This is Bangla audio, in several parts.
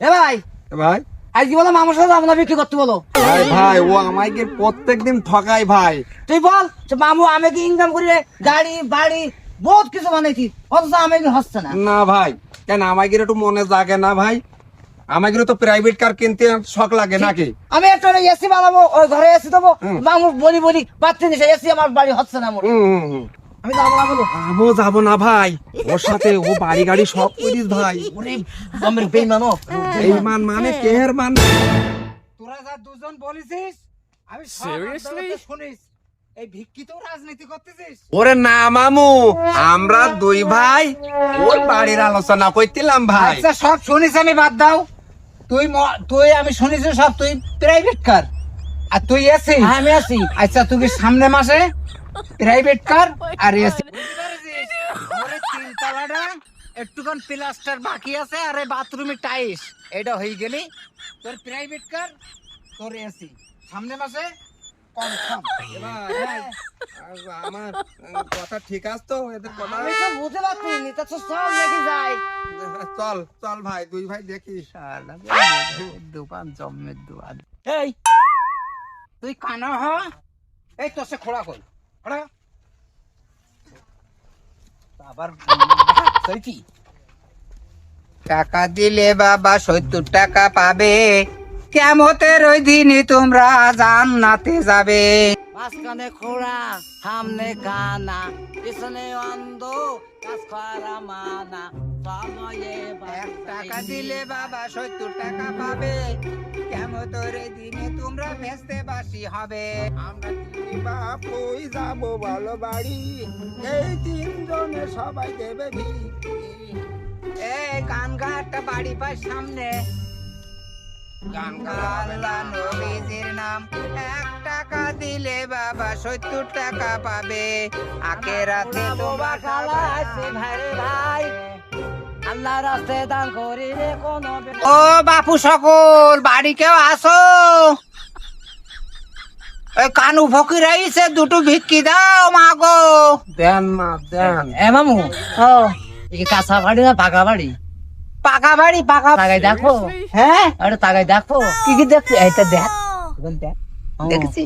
এ ভাই ভাই। আজকে বলো মামার সাথে যাব বিক্রি করতে বলো। ভাই ভাই ও আমাকে প্রত্যেকদিন ঠকায় ভাই। তুই বল যে মামু আমি ইনকাম করি গাড়ি বাড়ি বহুত কিছু বানাইছি অথচ আমি কি হচ্ছে না। না ভাই কেন আমাকে একটু মনে জাগে না ভাই? আমাকে তো প্রাইভেট কার কিনতে শখ লাগে নাকি? আমি একটা এসি বানাবো ওই ঘরে এসি দেবো মামু বলি বলি পাচ্ছি না এসি আমার বাড়ি হচ্ছে না আমার। আমি যাব না বলো। আমিও যাব না ভাই। ওর সাথে ও বাড়ি গাড়ি সব করিস ভাই। ওরে আমার বেইমানো মানে কেহের মান? তোরা যা দুজন বলেছিস আমি সিরিয়াসলি শুনিস। এই ভিক্ষিতেও রাজনীতি করতেছিস। ওরে না মামু আমরা দুই ভাই ওর বাড়ির আলোচনা করছিলাম ভাই। আচ্ছা সব শুনিস আমি বাদ দাও। তুই তুই আমি শুনিস সব তুই প্রাইভেট কার। আর তুই এসি আমি আছি আচ্ছা তুই সামনে মাসে প্রাইভেট কার আর এসি তিনতলাটা একটুখান প্লাস্টার বাকি আছে আর এই বাথরুমে টাইস এটা হয়ে গেলি। তোর প্রাইভেট কার তোর এসি সামনে মাসে আমার কথা ঠিক আছে তো? এদের কথা পারছি নি তো সব লেগে যায় চল চল ভাই দুই ভাই দেখি। দোকান জমের দোকান এই! তুই কানা হ। এই তো সে খোড়া কই? টাকা দিলে বাবা সত্তর টাকা পাবে। কেমতের ওই দিনই তোমরা জান্নাতে যাবে। মাঝখানে খোড়া সামনে কানা পিছনে অন্ধ কাজ করা মানা টাকা দিলে বাবা সত্তর টাকা পাবে। কেমতের ওই দিনে তোমরা ভেস্তে বাসি হবে। আমরা তিন বাপ যাব ভালো বাড়ি। এই তিনজনে সবাই দেবে এই গান বাড়ি পায় সামনে। গান গা আল্লাহ নবীজির নাম। এক টাকা দিলে বাবা সত্তর টাকা পাবে। আকে রাতে তোমার খালা আছে ভাই ভাই। আল্লাহ রাস্তে দান করিলে কোন ও বাপু সকল বাড়ি কেউ আসো। কানু ফকির আইছে দুটো ভিক্ষি দাও মাগো। দেন মা দেন। এ মামু ও। এই কাঁচা বাড়ি না পাকা বাড়ি? পাকা বাড়ি পাকা তাকাই দেখো। হ্যাঁ? আরে তাকাই দেখো। কি কি দেখছ? এইটা দেখ। দেখ। দেখছি?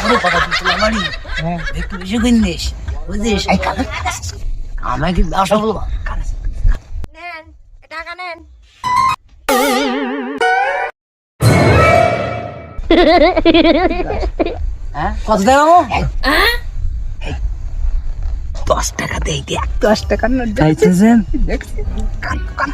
ভালো পাকা দিছিল বাড়ি। হ্যাঁ। একটু বেশি কিনিস বুঝিস? এই কানে। আমায় কি ব্যবসা বলব নেন টাকা নেন। হ্যাঁ? কত দেবো দশ টাকা দেই দেখ দশ টাকার নোট দেখছি কান কান।